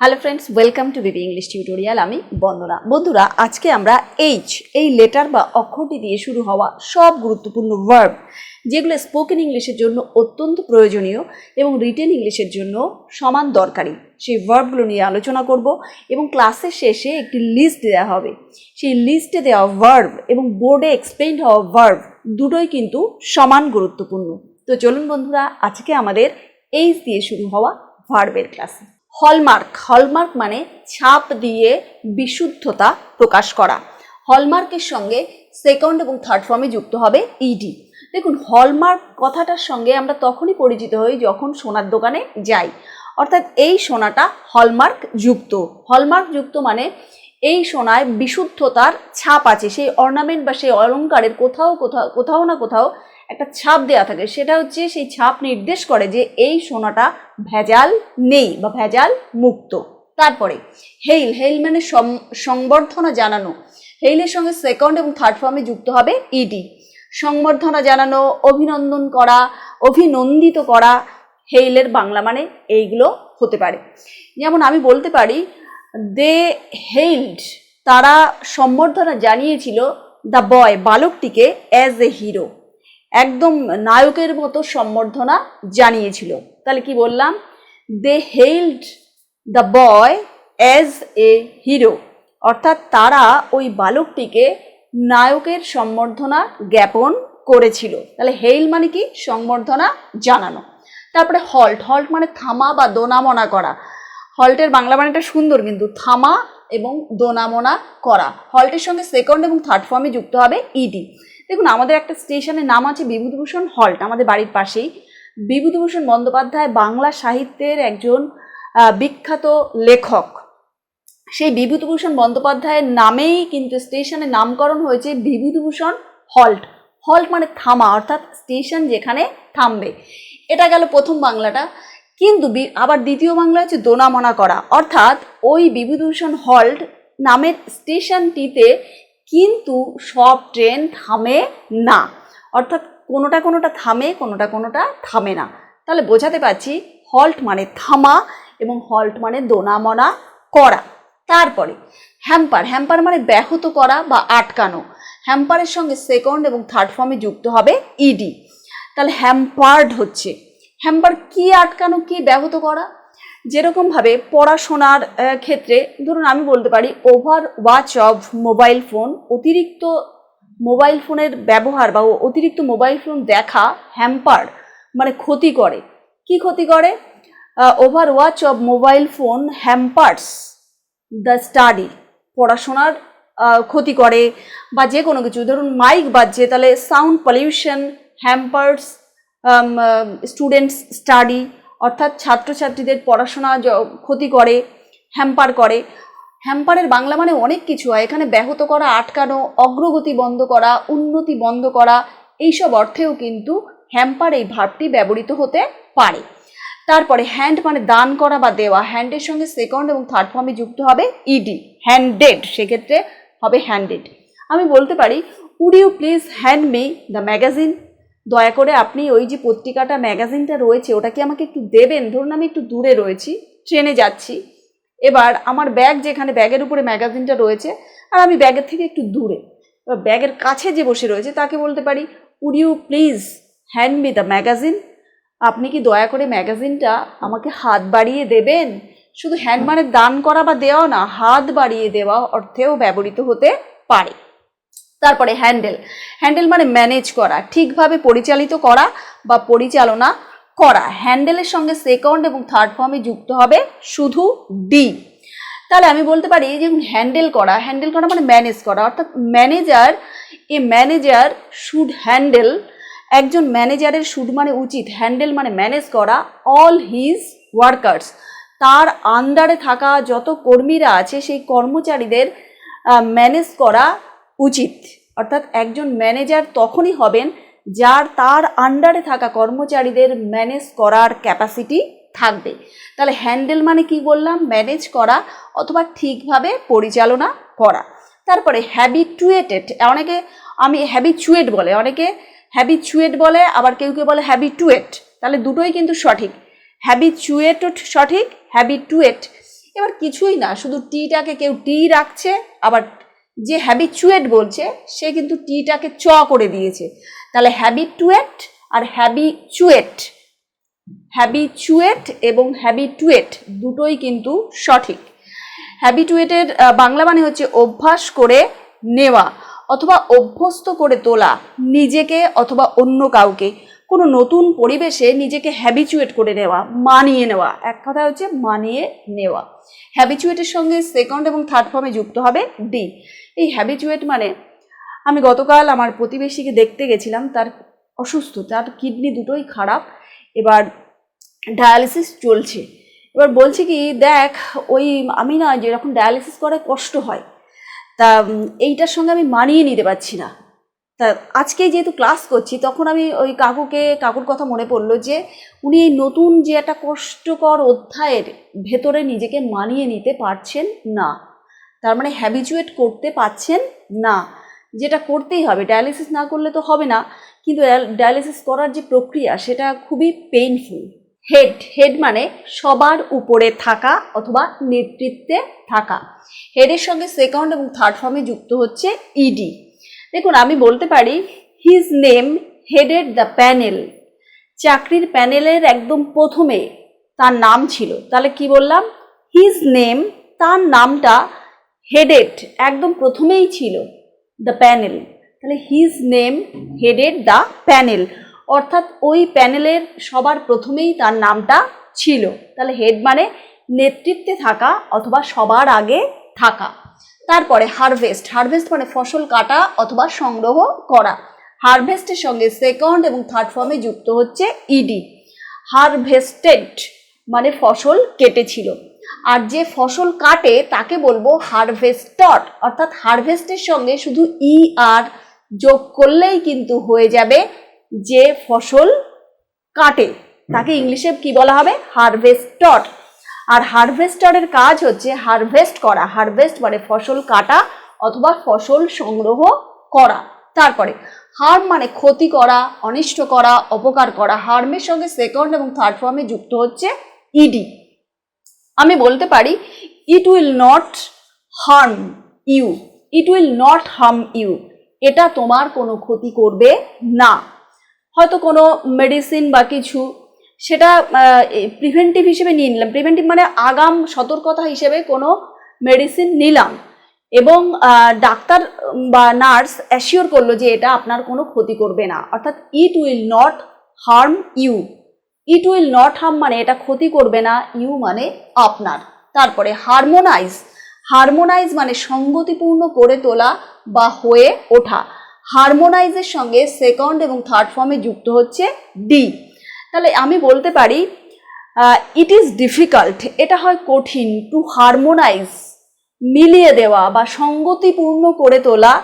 Hello friends welcome to BB English tutorial আমি বন্দনা। বন্ধুরা, আজকে আমরা এইচ এই লেটার বা অক্ষরটি দিয়ে শুরু হওয়া সব গুরুত্বপূর্ণ ভার্ব যেগুলো স্পোকেন ইংলিশের জন্য অত্যন্ত প্রয়োজনীয় এবং রিটেন ইংলিশের জন্য সমান দরকারি। সেই ভার্বগুলো নিয়ে আলোচনা করব এবং ক্লাসের শেষে একটি লিস্ট দেওয়া হবে। সেই লিস্টে দেওয়া ভার্ব এবং বোর্ডে এক্সপ্লেন হওয়া ভার্ব দুটোই কিন্তু সমান গুরুত্বপূর্ণ। তো চলুন বন্ধুরা, আজকে আমাদের এইচ দিয়ে শুরু হওয়া ভার্বের ক্লাসে হলমার্ক। হলমার্ক মানে ছাপ দিয়ে বিশুদ্ধতা প্রকাশ করা। হলমার্কের সঙ্গে সেকেন্ড এবং থার্ড ফর্মে যুক্ত হবে ইডি দেখুন, হলমার্ক কথাটার সঙ্গে আমরা তখনই পরিচিত হই যখন সোনার দোকানে যাই। অর্থাৎ এই সোনাটা হলমার্ক যুক্ত। হলমার্ক যুক্ত মানে এই সোনায় বিশুদ্ধতার ছাপ আছে। সেই অর্নামেন্ট বা সেই অলঙ্কারের কোথাও কোথাও কোথাও না কোথাও একটা ছাপ দেওয়া থাকে। সেটা হচ্ছে সেই ছাপ নির্দেশ করে যে এই সোনাটা ভেজাল নেই বা ভেজাল মুক্ত। তারপরে হেইল হেইল মানে সংবর্ধনা জানানো। হেইলের সঙ্গে সেকেন্ড এবং থার্ড ফর্মে যুক্ত হবে ইডি সংবর্ধনা জানানো, অভিনন্দন করা, অভিনন্দিত করা হেইলের বাংলা মানে এইগুলো হতে পারে। যেমন আমি বলতে পারি, দে হেইল্ড তারা সম্বর্ধনা জানিয়েছিল দ্য বয়, বালকটিকে অ্যাজ এ হিরো একদম নায়কের মতো সম্বর্ধনা জানিয়েছিল। তাহলে কি বললাম? They hailed the boy as a hero অর্থাৎ তারা ওই বালকটিকে নায়কের সম্বর্ধনা জ্ঞাপন করেছিল। তাহলে হেইল মানে কি? সম্বর্ধনা জানানো। তারপরে হল্ট হল্ট মানে থামা বা দোনামনা করা। হল্টের বাংলা মানেটা সুন্দর কিন্তু, থামা এবং দোনামনা করা। হল্টের সঙ্গে সেকেন্ড এবং থার্ড ফর্মে যুক্ত হবে ইডি দেখুন, আমাদের একটা স্টেশনের নাম আছে বিভূতিভূষণ হল্ট, আমাদের বাড়ির পাশেই। বিভূতিভূষণ বন্দ্যোপাধ্যায় বাংলা সাহিত্যের একজন বিখ্যাত লেখক। সেই বিভূতিভূষণ বন্দ্যোপাধ্যায়ের নামেই কিন্তু স্টেশনের নামকরণ হয়েছে বিভূতিভূষণ হল্ট। হল্ট মানে থামা, অর্থাৎ স্টেশন যেখানে থামবে। এটা গেল প্রথম বাংলাটা। কিন্তু আবার দ্বিতীয় বাংলা হচ্ছে দোনামনা করা। অর্থাৎ ওই বিভূতিভূষণ হল্ট নামের স্টেশনটিতে কিন্তু সব ট্রেন থামে না। অর্থাৎ কোনোটা কোনোটা থামে, কোনোটা কোনোটা থামে না। তাহলে বোঝাতে পারছি হল্ট মানে থামা এবং হল্ট মানে দোনামনা করা। তারপরে হ্যাম্পার হ্যাম্পার মানে ব্যাহত করা বা আটকানো। হ্যাম্পারের সঙ্গে সেকেন্ড এবং থার্ড ফর্মে যুক্ত হবে ইডি। তাহলে হ্যাম্পার্ড হচ্ছে। হ্যাম্পার কি আটকানো, কি ব্যাহত করা? যেরকমভাবে পড়াশোনার ক্ষেত্রে ধরুন আমি বলতে পারি over watch of mobile phone অতিরিক্ত মোবাইল ফোনের ব্যবহার বা অতিরিক্ত মোবাইল ফোন দেখা হ্যাম্পার মানে ক্ষতি করে। কি ক্ষতি করে? Over watch of mobile phone hampers the study পড়াশোনার ক্ষতি করে বা যে কোনো কিছু। ধরুন মাইক বাজছে, তাহলে sound pollution hampers students study অর্থাৎ ছাত্রছাত্রীদের পড়াশোনা ক্ষতি করে হ্যাম্পার করে। হ্যাম্পারের বাংলা মানে অনেক কিছু হয়। এখানে ব্যাহত করা, আটকানো, অগ্রগতি বন্ধ করা, উন্নতি বন্ধ করা, এইসব অর্থেও কিন্তু হ্যাম্পার এই ভাবটি ব্যবহৃত হতে পারে। তারপরে হ্যান্ড মানে দান করা বা দেওয়া। হ্যান্ডের সঙ্গে সেকেন্ড এবং থার্ড ফর্মে যুক্ত হবে ইডি হ্যান্ডেড সেক্ষেত্রে হবে হ্যান্ডেড আমি বলতে পারি would you please hand me the magazine দয়া করে আপনি ওই যে পত্রিকাটা, ম্যাগাজিনটা রয়েছে ওটা কি আমাকে একটু দেবেন। ধরুন আমি একটু দূরে রয়েছি, ট্রেনে যাচ্ছি। এবার আমার ব্যাগ যেখানে, ব্যাগের উপরে ম্যাগাজিনটা রয়েছে, আর আমি ব্যাগের থেকে একটু দূরে। এবার ব্যাগের কাছে যে বসে রয়েছে, তাকে বলতে পারি would you please hand me the magazine আপনি কি দয়া করে ম্যাগাজিনটা আমাকে হাত বাড়িয়ে দেবেন? শুধু হ্যান্ড মানে দান করা বা দেওয়া না, হাত বাড়িয়ে দেওয়া অর্থেও ব্যবহৃত হতে পারে। তারপরে হ্যান্ডেল। হ্যান্ডেল মানে ম্যানেজ করা, ঠিকভাবে পরিচালিত করা বা পরিচালনা করা। হ্যান্ডেলের সঙ্গে সেকেন্ড এবং থার্ড ফর্মে যুক্ত হবে শুধু ডি তাহলে আমি বলতে পারি যে হ্যান্ডেল করা হ্যান্ডেল করা মানে ম্যানেজ করা, অর্থাৎ manager, a manager should handle. একজন ম্যানেজারের শুড মানে উচিত, হ্যান্ডেল মানে ম্যানেজ করা অল হিজ ওয়ার্কার্স। তার আন্ডারে থাকা যত কর্মীরা আছে, সেই কর্মচারীদের ম্যানেজ করা উচিত। অর্থাৎ একজন ম্যানেজার তখনই হবেন যার তার আন্ডারে থাকা কর্মচারীদের ম্যানেজ করার ক্যাপাসিটি থাকবে। তাহলে হ্যান্ডেল মানে কি বললাম? ম্যানেজ করা অথবা ঠিকভাবে পরিচালনা করা। তারপরে হ্যাবিটুয়েটেড অনেকে আমি হ্যাবিচুয়েট বলে, অনেকে হ্যাবিচুয়েট বলে, আবার কেউ কেউ বলে হ্যাবিটুয়েট। তাহলে দুটোই কিন্তু সঠিক। হ্যাবিচুয়েট সঠিক, হ্যাবিটুয়েট। এবার কিছুই না, শুধু টিটাকে কেউ টি রাখছে, আবার যে হ্যাবিচুয়েট বলছে, সে কিন্তু টিটাকে চ করে দিয়েছে। তাহলে হ্যাবিটুয়েট আর হ্যাবিচুয়েট হ্যাবিচুয়েট এবং হ্যাবিটুয়েট দুটোই কিন্তু সঠিক। হ্যাবিটুয়েটের বাংলা মানে হচ্ছে অভ্যাস করে নেওয়া অথবা অভ্যস্ত করে তোলা নিজেকে অথবা অন্য কাউকে। কোনো নতুন পরিবেশে নিজেকে হ্যাবিচুয়েট করে নেওয়া, মানিয়ে নেওয়া। এক কথা হচ্ছে মানিয়ে নেওয়া। হ্যাবিচুয়েটের সঙ্গে সেকেন্ড এবং থার্ড ফর্মে যুক্ত হবে ডি এই হ্যাবিচুয়েট মানে আমি গতকাল আমার প্রতিবেশীকে দেখতে গেছিলাম, তার অসুস্থ তার কিডনি দুটোই খারাপ, এবার ডায়ালিসিস চলছে। এবার বলছে কি, দেখ, ওই আমি না যেরকম ডায়ালিসিস করে কষ্ট হয়, তা এইটার সঙ্গে আমি মানিয়ে নিতে পারছি না। তা, আজকে যেহেতু ক্লাস করছি, তখন আমি ওই কাকুকে, কাকুর কথা মনে পড়ল যে, উনি এই নতুন যে একটা কষ্টকর অধ্যায়ের ভেতরে নিজেকে মানিয়ে নিতে পারছেন না। তার মানে হ্যাবিচুয়েট করতে পারছেন না। যেটা করতেই হবে ডায়ালিসিস না করলে তো হবে না, কিন্তু ডায়ালিসিস করার যে প্রক্রিয়া সেটা খুবই পেইনফুল হেড হেড মানে সবার উপরে থাকা অথবা নেতৃত্বে থাকা। হেডের সঙ্গে সেকেন্ড এবং থার্ড ফর্মে যুক্ত হচ্ছে ইডি দেখুন, আমি বলতে পারি his name headed the panel চাকরির প্যানেলের একদম প্রথমে তার নাম ছিল। তাহলে কি বললাম? হিজ নেম তার নামটা হেডেড একদম প্রথমেই ছিল দ্য প্যানেল তাহলে his name headed the panel অর্থাৎ ওই প্যানেলের সবার প্রথমেই তার নামটা ছিল। তাহলে হেড মানে নেতৃত্বে থাকা অথবা সবার আগে থাকা। তারপরে হারভেস্ট হারভেস্ট মানে ফসল কাটা অথবা সংগ্রহ করা। হারভেস্টের সঙ্গে সেকেন্ড এবং থার্ড ফর্মে যুক্ত হচ্ছে ইডি হারভেস্টেড মানে ফসল কেটেছিল। আর যে ফসল কাটে তাকে বলব হারভেস্টর, অর্থাৎ হারভেস্টের সঙ্গে শুধু ই আর যোগ করলেই কিন্তু হয়ে যাবে যে ফসল কাটে। তাকে ইংলিশে কি বলা হবে? হারভেস্টর। আর হারভেস্টরের কাজ হচ্ছে হারভেস্ট করা। হারভেস্ট মানে ফসল কাটা অথবা ফসল সংগ্রহ করা। তারপরে হার্ম মানে ক্ষতি করা, অনিষ্ট করা, অপকার করা। হার্মের সঙ্গে সেকেন্ড এবং থার্ড ফর্মে যুক্ত হচ্ছে ইডি আমি বলতে পারি it will not harm you it will not harm you এটা তোমার কোনো ক্ষতি করবে না। হয়তো কোনো মেডিসিন বা কিছু, সেটা প্রিভেন্টিভ হিসেবে নিয়ে নিলাম। প্রিভেন্টিভ মানে আগাম সতর্কতা হিসেবে কোনো মেডিসিন নিলাম। এবং ডাক্তার বা নার্স অ্যাসিওর করল যে এটা আপনার কোনো ক্ষতি করবে না। অর্থাৎ it will not harm you it will not harm মানে এটা ক্ষতি করবে না ইউ মানে আপনার। তারপরে হারমোনাইজ হারমোনাইজ মানে সঙ্গতিপূর্ণ করে তোলা বা হয়ে ওঠা। হারমোনাইজের সঙ্গে সেকেন্ড এবং থার্ড ফর্মে যুক্ত হচ্ছে ডি তাহলে আমি বলতে পারি ইট ইজ ডিফিকাল্ট এটা হয় কঠিন টু হারমোনাইজ মিলিয়ে দেওয়া বা সঙ্গতিপূর্ণ করে তোলা।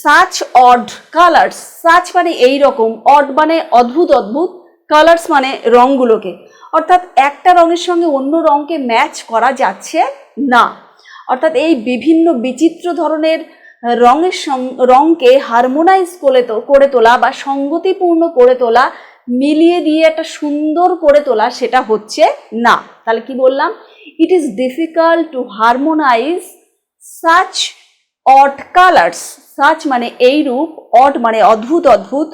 সাচ অড কালার্স সাচ মানে এই রকম অড মানে অদ্ভুত অদ্ভুত। কালার্স মানে রঙগুলোকে। অর্থাৎ একটা রঙের সঙ্গে অন্য রঙকে ম্যাচ করা যাচ্ছে না। অর্থাৎ এই বিভিন্ন বিচিত্র ধরনের রঙের রঙকে হারমোনাইজ করে তো, করে তোলা বা সঙ্গতিপূর্ণ করে তোলা, মিলিয়ে দিয়ে একটা সুন্দর করে তোলা সেটা হচ্ছে না। তাহলে কি বললাম? It is difficult to harmonize such odd colours such মানে এই রূপ অড মানে অদ্ভুত অদ্ভুত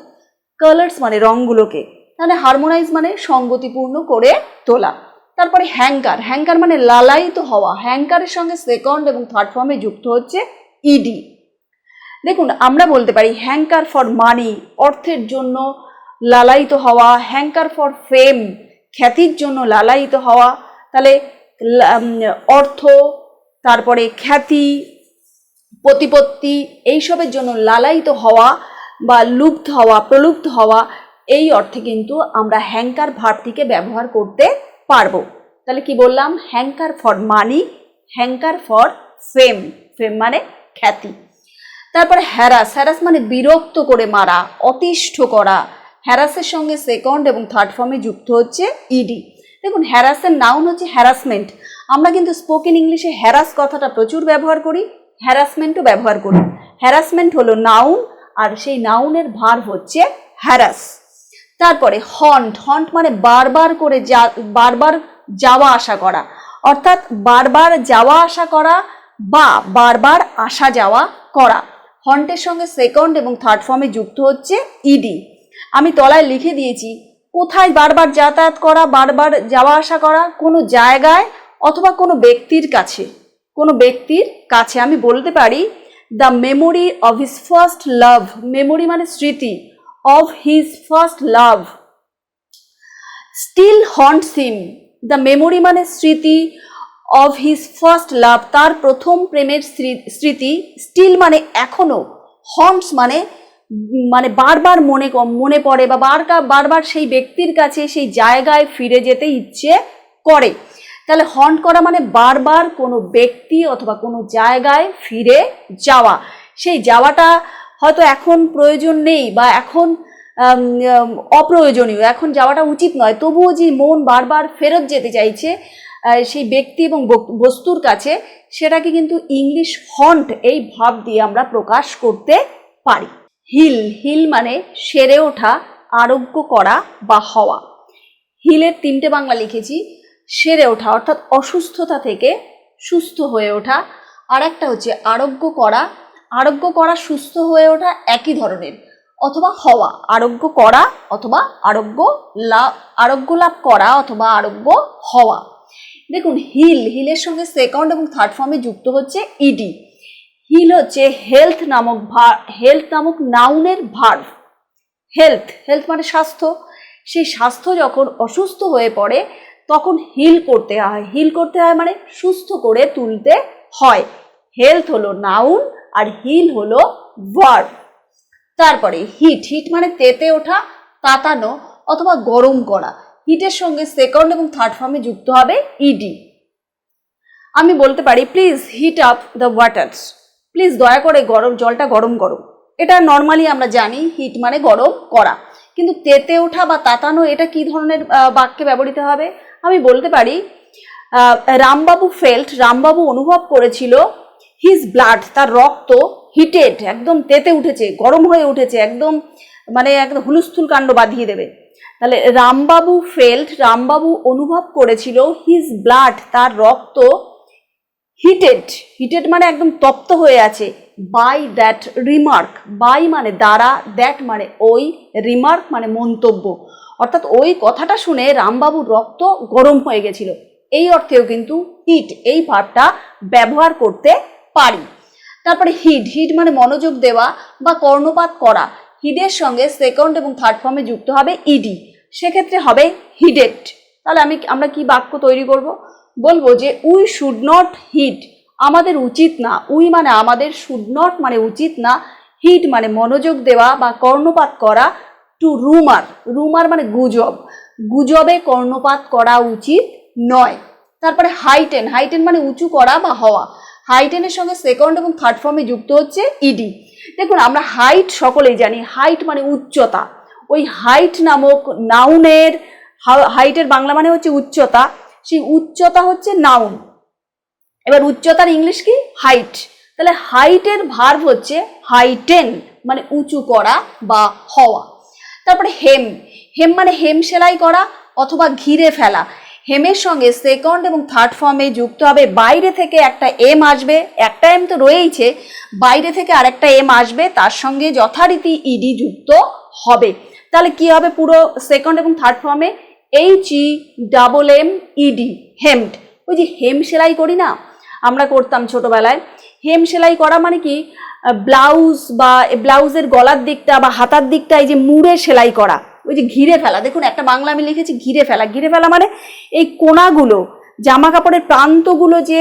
কালার্স মানে রঙগুলোকে। তাহলে হারমোনাইজ মানে সঙ্গতিপূর্ণ করে তোলা। তারপরে হ্যাঙ্কার হ্যাঙ্কার মানে লালায়িত হওয়া। হ্যাঙ্কারের সঙ্গে সেকেন্ড এবং থার্ড ফর্মে যুক্ত হচ্ছে ইডি দেখুন, আমরা বলতে পারি হ্যাঙ্কার ফর মানি অর্থের জন্য লালায়িত হওয়া। হ্যাঙ্কার ফর ফেম খ্যাতির জন্য লালায়িত হওয়া। তাহলে অর্থ, তারপরে খ্যাতি, প্রতিপত্তি, এইসবের জন্য লালায়িত হওয়া বা লুপ্ত হওয়া প্রলুপ্ত হওয়া। এই অর্থে কিন্তু আমরা হ্যাঙ্কার ভার্বটিকে ব্যবহার করতে পারব। তাহলে কি বললাম? Hanker for money, hanker for fame fame মানে খ্যাতি। তারপরে হ্যারাস হ্যারাস মানে বিরক্ত করে মারা, অতিষ্ঠ করা। হ্যারাসের সঙ্গে সেকেন্ড এবং থার্ড ফর্মে যুক্ত হচ্ছে ইডি দেখুন, হ্যারাসের নাউন হচ্ছে হ্যারাসমেন্ট আমরা কিন্তু স্পোকেন ইংলিশে হ্যারাস কথাটা প্রচুর ব্যবহার করি হ্যারাসমেন্টও ব্যবহার করি। হ্যারাসমেন্ট হলো নাউন আর সেই নাউনের ভার হচ্ছে হ্যারাস। তারপরে হন্ট হন্ট মানে বারবার করে যা, বারবার যাওয়া আসা করা। অর্থাৎ বারবার যাওয়া আসা করা বা বারবার আসা যাওয়া করা। হন্টের সঙ্গে সেকেন্ড এবং থার্ড ফর্মে যুক্ত হচ্ছে ইডি। আমি তলায় লিখে দিয়েছি, কোথায় বারবার যাতায়াত করা, বারবার যাওয়া আসা করা, কোনো জায়গায় অথবা কোনো ব্যক্তির কাছে। কোনো ব্যক্তির কাছে। আমি বলতে পারি the memory of his first love memory মানে স্মৃতি। Of his first love still haunts him the memory মানে স্মৃতি অফ হিজ ফার্স্ট লাভ তার প্রথম প্রেমের স্মৃ- স্মৃতি স্টিল মানে এখনও হন্টস মানে মানে বারবার মনে মনে পড়ে বা বারবার বারবার সেই ব্যক্তির কাছে, সেই জায়গায় ফিরে যেতে ইচ্ছে করে। তাহলে হন্ট করা মানে বারবার কোনো ব্যক্তি অথবা কোনো জায়গায় ফিরে যাওয়া। সেই যাওয়াটা হয়তো এখন প্রয়োজন নেই বা এখন অপ্রয়োজনীয়, এখন যাওয়াটা উচিত নয়। তবুও যে মন বারবার ফেরত যেতে চাইছে সেই ব্যক্তি এবং বস্তুর কাছে, সেটাকে কিন্তু ইংলিশ হন্ট এই ভাব দিয়ে আমরা প্রকাশ করতে পারি। হিল হিল মানে সেরে ওঠা, আরোগ্য করা বা হওয়া। হিলের তিনটে বাংলা লিখেছি, সেরে ওঠা, অর্থাৎ অসুস্থতা থেকে সুস্থ হয়ে ওঠা। আর একটা হচ্ছে আরোগ্য করা আরোগ্য করা, সুস্থ হয়ে ওঠা একই ধরনের। অথবা হওয়া, আরোগ্য করা অথবা আরোগ্য লাভ আরোগ্য লাভ করা অথবা আরোগ্য হওয়া। দেখুন, হিল, হিলের সঙ্গে সেকেন্ড এবং থার্ড ফর্মে যুক্ত হচ্ছে ইডি হিল হচ্ছে হেলথ নামক হেলথ নামক নাউনের ভার্ভ হেলথ হেলথ মানে স্বাস্থ্য। সেই স্বাস্থ্য যখন অসুস্থ হয়ে পড়ে, তখন হিল করতে হয়। হিল করতে হয় মানে সুস্থ করে তুলতে হয়। হেলথ হলো নাউন আর হিল হলো ভার্ব তারপরে হিট হিট মানে তেতে ওঠা, তাতানো অথবা গরম করা। হিটের সঙ্গে সেকেন্ড এবং থার্ড ফর্মে যুক্ত হবে ইডি আমি বলতে পারি please heat up the waters please দয়া করে গরম, জলটা গরম করো। এটা নর্মালি আমরা জানি হিট মানে গরম করা। কিন্তু তেতে ওঠা বা তাতানো, এটা কি ধরনের বাক্যে ব্যবহৃত হবে? আমি বলতে পারি রামবাবু ফেল্ট রামবাবু অনুভব করেছিল হিজ ব্লাড তার রক্ত হিটেড একদম তেতে উঠেছে, গরম হয়ে উঠেছে, একদম মানে একদম হুলুস্থুল কাণ্ড বাঁধিয়ে দেবে। তাহলে রামবাবু ফেল্ট রামবাবু অনুভব করেছিল হিজ ব্লাড তার রক্ত হিটেড হিটেড মানে একদম তপ্ত হয়ে আছে। বাই দ্যাট রিমার্ক বাই মানে দ্বারা দ্যাট মানে ওই রিমার্ক মানে মন্তব্য। অর্থাৎ ওই কথাটা শুনে রামবাবুর রক্ত গরম হয়ে গেছিল। এই অর্থেও কিন্তু হিট এই ভাবটা ব্যবহার করতে পারি। তারপরে হিড হিড মানে মনোযোগ দেওয়া বা কর্ণপাত করা। হিডের সঙ্গে সেকেন্ড এবং থার্ড ফর্মে যুক্ত হবে ইডি সেক্ষেত্রে হবে হিডেড তাহলে আমি আমরা কি বাক্য তৈরি করব? বলব যে, উই শুড নট হিড আমাদের উচিত না। উই মানে আমাদের শুড নট মানে উচিত না। হিট মানে মনোযোগ দেওয়া বা কর্ণপাত করা টু রুমার রুমার মানে গুজব। গুজবে কর্ণপাত করা উচিত নয়। তারপরে হাইটেন হাইটেন মানে উঁচু করা বা হওয়া। হাইটেনের সঙ্গে সেকেন্ড এবং থার্ড ফর্মে যুক্ত হচ্ছে ইডি দেখুন, আমরা হাইট সকলেই জানি। হাইট মানে উচ্চতা। ওই হাইট নামক নাউনের হাইটের বাংলা মানে হচ্ছে উচ্চতা। সেই উচ্চতা হচ্ছে নাউন এবার উচ্চতার ইংলিশ কি? হাইট তাহলে হাইটের ভার্ব হচ্ছে হাইটেন মানে উঁচু করা বা হওয়া। তারপরে হেম হেম মানে হেম সেলাই করা অথবা ঘিরে ফেলা। হেমের সঙ্গে সেকেন্ড এবং থার্ড ফর্মে যুক্ত হবে। বাইরে থেকে একটা এম আসবে, একটা এম তো রয়েইছে, বাইরে থেকে আরেকটা এম আসবে, তার সঙ্গে যথারীতি ইডি যুক্ত হবে। তাহলে কি হবে পুরো সেকেন্ড এবং থার্ড ফর্মে H E double M ED hemmed ওই যে হেম সেলাই করি না? আমরা করতাম ছোটোবেলায়। হেম সেলাই করা মানে কি? ব্লাউজ বা ব্লাউজের গলার দিকটা বা হাতার দিকটা এই যে মুড়ে সেলাই করা। ওই যে ঘিরে ফেলা, দেখুন একটা বাংলা আমি লিখেছি ঘিরে ফেলা। ঘিরে ফেলা মানে এই কোনাগুলো জামা কাপড়ের প্রান্তগুলো যে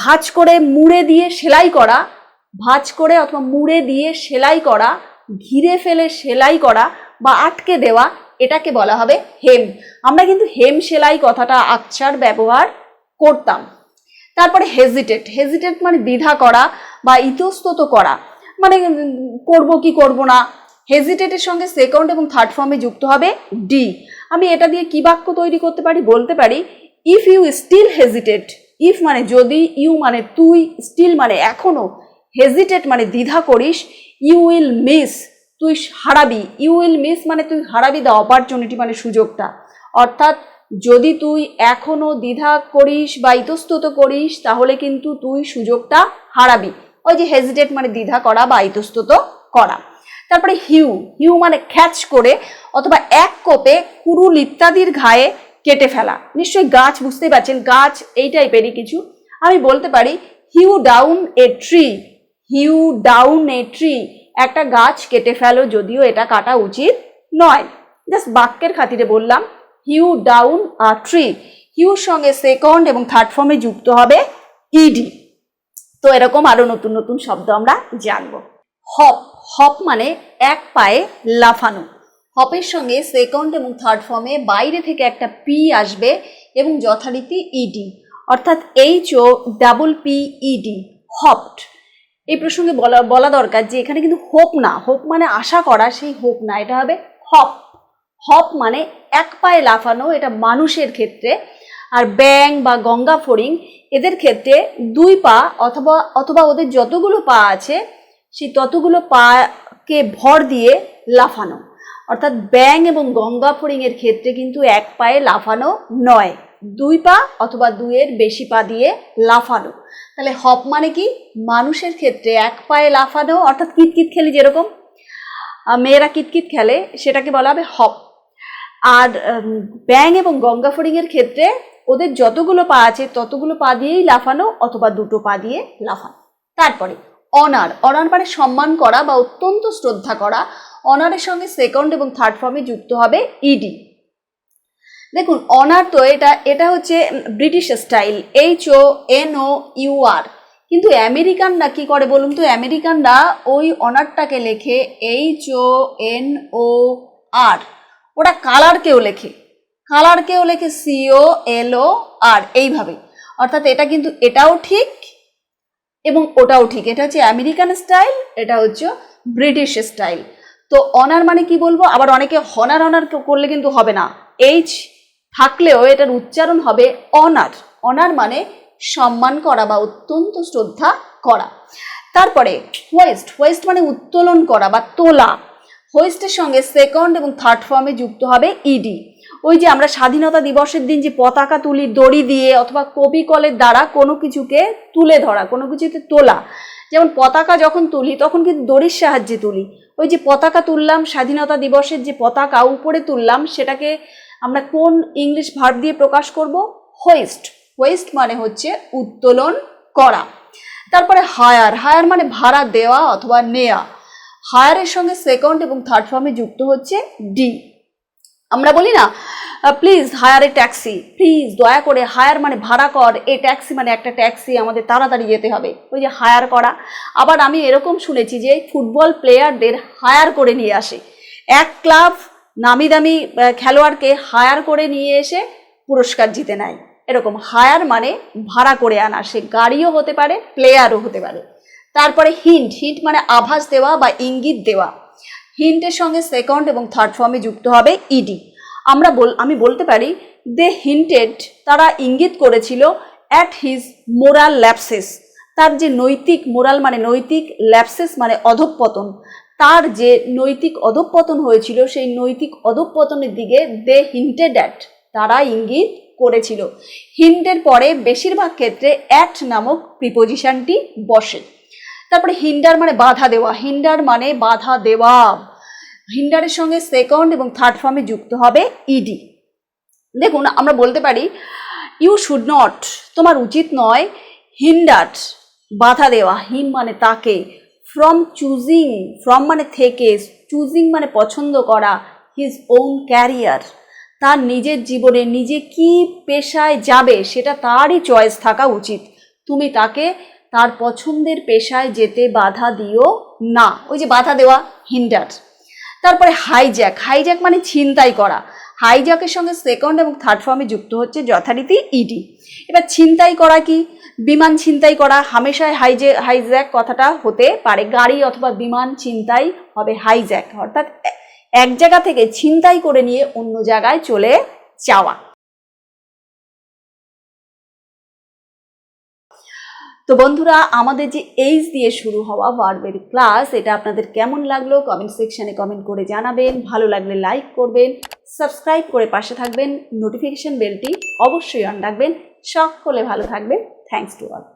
ভাঁজ করে মুড়ে দিয়ে সেলাই করা, ভাঁজ করে অথবা মুড়ে দিয়ে সেলাই করা, ঘিরে ফেলে সেলাই করা বা আটকে দেওয়া, এটাকে বলা হবে হেম। আমরা কিন্তু হেম সেলাই কথাটা আকছার ব্যবহার করতাম। তারপরে হেজিটেট হেজিটেট মানে দ্বিধা করা বা ইতস্তত করা। মানে করব কি করব না হেজিটেটের সঙ্গে সেকেন্ড এবং থার্ড ফর্মে যুক্ত হবে ডি আমি এটা দিয়ে কি বাক্য তৈরি করতে পারি? বলতে পারি if you still hesitate if মানে যদি ইউ মানে তুই স্টিল মানে এখনও হেজিটেট মানে দ্বিধা করিস ইউ উইল মিস তুই হারাবি ইউ উইল মিস মানে তুই হারাবি দ্য অপরচুনিটি মানে সুযোগটা। অর্থাৎ যদি তুই এখনও দ্বিধা করিস বা ইতস্তত করিস, তাহলে কিন্তু তুই সুযোগটা হারাবি। ওই যে হেজিটেট মানে দ্বিধা করা বা ইতস্তত করা। তারপরে হিউ হিউ মানে খ্যাচ করে অথবা এক কোপে কুরুল ইত্যাদির ঘায়ে কেটে ফেলা। নিশ্চয়ই গাছ বুঝতেই পারছেন, গাছ এই টাইপেরই কিছু। আমি বলতে পারি, hew down a tree hew down a tree একটা গাছ কেটে ফেলো যদিও এটা কাটা উচিত নয়। জাস্ট বাক্যের খাতিরে বললাম, হিউ ডাউন আ ট্রি হিউর সঙ্গে সেকেন্ড এবং থার্ড ফর্মে যুক্ত হবে ইডি তো এরকম আরও নতুন নতুন শব্দ আমরা জানব। হপ হপ মানে এক পায়ে লাফানো। হপের সঙ্গে সেকেন্ড এবং থার্ড ফর্মে বাইরে থেকে একটা পি আসবে এবং যথারীতি ইডি অর্থাৎ H O double P ED hopped এই প্রসঙ্গে বলা বলা দরকার যে এখানে কিন্তু হোপ না। হোপ মানে আশা করা, সেই হোপ না। এটা হবে হপ হপ মানে এক পায়ে লাফানো, এটা মানুষের ক্ষেত্রে। আর ব্যাং বা গঙ্গা ফড়িং, এদের ক্ষেত্রে দুই পা অথবা অথবা ওদের যতগুলো পা আছে সেই ততগুলো পাকে ভর দিয়ে লাফানো। অর্থাৎ ব্যাং এবং গঙ্গা ফড়িংয়ের ক্ষেত্রে কিন্তু এক পায়ে লাফানো নয়, দুই পা অথবা দুইয়ের বেশি পা দিয়ে লাফানো। তাহলে হপ মানে কি? মানুষের ক্ষেত্রে এক পায়ে লাফানো, অর্থাৎ কিতকিত খেলি যেরকম। মেয়েরা কিতকিত খেলে, সেটাকে বলা হবে হপ। আর ব্যাং এবং গঙ্গা ফড়িংয়ের ক্ষেত্রে ওদের যতগুলো পা আছে ততগুলো পা দিয়েই লাফানো অথবা দুটো পা দিয়ে লাফানো। তারপরে অনার। অনার মানে সম্মান করা বা অত্যন্ত শ্রদ্ধা করা। অনারের সঙ্গে সেকেন্ড এবং থার্ড ফর্মে যুক্ত হবে ইডি দেখুন, অনার তো এটা এটা হচ্ছে British style H O N O U R কিন্তু আমেরিকানরা কি করে বলুন তো? আমেরিকানরা ওই অনারটাকে লেখে এইচ ও এন ও আর ওরা কালারকেও লেখে। কালারকেও লেখে সিও এল ও আর এইভাবে। অর্থাৎ এটা কিন্তু এটাও ঠিক এবং ওটাও ঠিক, এটা হচ্ছে আমেরিকান স্টাইল, এটা হচ্ছে ব্রিটিশ স্টাইল। তো অনার মানে কি বলব? আবার অনেকে হনার অনার করলে কিন্তু হবে না। এইচ থাকলেও এটার উচ্চারণ হবে অনার অনার মানে সম্মান করা বা অত্যন্ত শ্রদ্ধা করা। তারপরে হোয়েস্ট হোয়েস্ট মানে উত্তোলন করা বা তোলা। হোয়েস্টের সঙ্গে সেকেন্ড এবং থার্ড ফর্মে যুক্ত হবে ইডি ওই যে আমরা স্বাধীনতা দিবসের দিন যে পতাকা তুলি, দড়ি দিয়ে অথবা কবি কলের দ্বারা কোনো কিছুকে তুলে ধরা, কোনো কিছুতে তোলা। যেমন পতাকা যখন তুলি, তখন কিন্তু দড়ির সাহায্যে তুলি। ওই যে পতাকা তুললাম, স্বাধীনতা দিবসের যে পতাকা উপরে তুললাম, সেটাকে আমরা কোন ইংলিশ ভার্ব দিয়ে প্রকাশ করব? হোয়েস্ট। হোয়েস্ট মানে হচ্ছে উত্তোলন করা। তারপরে হায়ার। হায়ার মানে ভাড়া দেওয়া অথবা নেয়া। হায়ারের সঙ্গে সেকেন্ড এবং থার্ড ফর্মে যুক্ত হচ্ছে ডি। আমরা বলি না please hire a taxi please দয়া করে হায়ার মানে ভাড়া কর এ ট্যাক্সি মানে একটা ট্যাক্সি আমাদের তাড়াতাড়ি যেতে হবে। ওই যে হায়ার করা। আবার আমি এরকম শুনেছি যে ফুটবল প্লেয়ারদের হায়ার করে নিয়ে আসে। এক ক্লাব নামি দামি খেলোয়াড়কে হায়ার করে নিয়ে এসে পুরস্কার জিতে নেয়। এরকম হায়ার মানে ভাড়া করে আনা। সে গাড়িও হতে পারে প্লেয়ারও হতে পারে। তারপরে হিন্ট হিন্ট মানে আভাস দেওয়া বা ইঙ্গিত দেওয়া। হিন্টের সঙ্গে সেকেন্ড এবং থার্ড ফর্মে যুক্ত হবে ইডি আমরা বল আমি বলতে পারি দে হিন্টেড তারা ইঙ্গিত করেছিল অ্যাট হিজ মোরাল ল্যাপসেস তার যে নৈতিক মোরাল মানে নৈতিক ল্যাপসেস মানে অধঃপতন। তার যে নৈতিক অধঃপতন হয়েছিল, সেই নৈতিক অধঃপতনের দিকে দে হিন্টেড অ্যাট তারা ইঙ্গিত করেছিল। হিন্টের পরে বেশিরভাগ ক্ষেত্রে অ্যাট নামক প্রিপোজিশনটি বসে। তারপরে হিন্ডার মানে বাধা দেওয়া। হিন্ডার মানে বাধা দেওয়া। হিন্ডারের সঙ্গে সেকেন্ড এবং থার্ড ফর্মে যুক্ত হবে ইডি দেখুন, আমরা বলতে পারি ইউ শুড নট তোমার উচিত নয় হিন্ডার, বাধা দেওয়া। হিম মানে তাকে। ফ্রম চুজিং ফ্রম মানে থেকে চুজিং মানে পছন্দ করা হিজ ওন ক্যারিয়ার তার নিজের জীবনে নিজে কি পেশায় যাবে, সেটা তারই চয়েস থাকা উচিত। তুমি তাকে তার পছন্দের পেশায় যেতে বাধা দিও না। ওই যে বাধা দেওয়া হিন্ডার তারপরে হাইজ্যাক হাইজ্যাক মানে ছিনতাই করা। হাইজ্যাকের সঙ্গে সেকেন্ড এবং থার্ড ফর্মে যুক্ত হচ্ছে যথারীতি ইডি এবার ছিনতাই করা কি? বিমান ছিনতাই করা। হামেশাই হাইজে হাইজ্যাক কথাটা হতে পারে। গাড়ি অথবা বিমান ছিনতাই হবে হাইজ্যাক অর্থাৎ এক জায়গা থেকে ছিনতাই করে নিয়ে অন্য জায়গায় চলে যাওয়া। তো বন্ধুরা, আমাদের যে এইচ দিয়ে শুরু হওয়া ভার্বের ক্লাস, এটা আপনাদের কেমন লাগল কমেন্ট সেকশানে কমেন্ট করে জানাবেন। ভালো লাগলে লাইক করবেন, সাবস্ক্রাইব করে পাশে থাকবেন, নোটিফিকেশান বেলটি অবশ্যই অন রাখবেন। সকলে ভালো থাকবেন। Thanks to all.